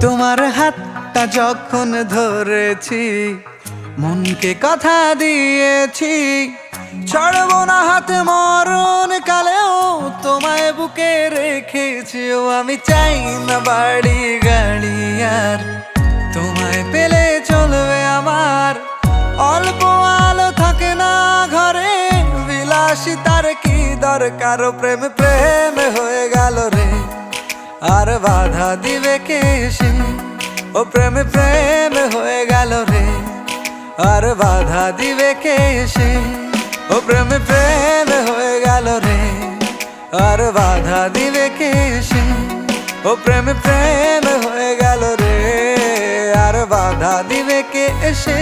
তোমার হাতটা যখন ধরেছি, মনকে কথা দিয়েছি, ছাড়বো না হাতে মরণ কালেও তোমায় বুকে রেখেছি। ও, আমি চাই না বাড়ি গাড়ি আর তোমায় পেলে চলবে আমার। অল্প আলো থাকে না ঘরে বিলাসী তার কি দরকার? প্রেম প্রেম হয়ে গেল রে। আর বাধা দিবে কে সে ও প্রেম প্রেম হয়ে গেল রে। আর বাধা দিবে কে সে ও প্রেম প্রেম হয়ে গেল রে। আর বাধা দিবে কে সে ও প্রেম প্রেম হয়ে গেল রে। আর বাধা দিবে কে সে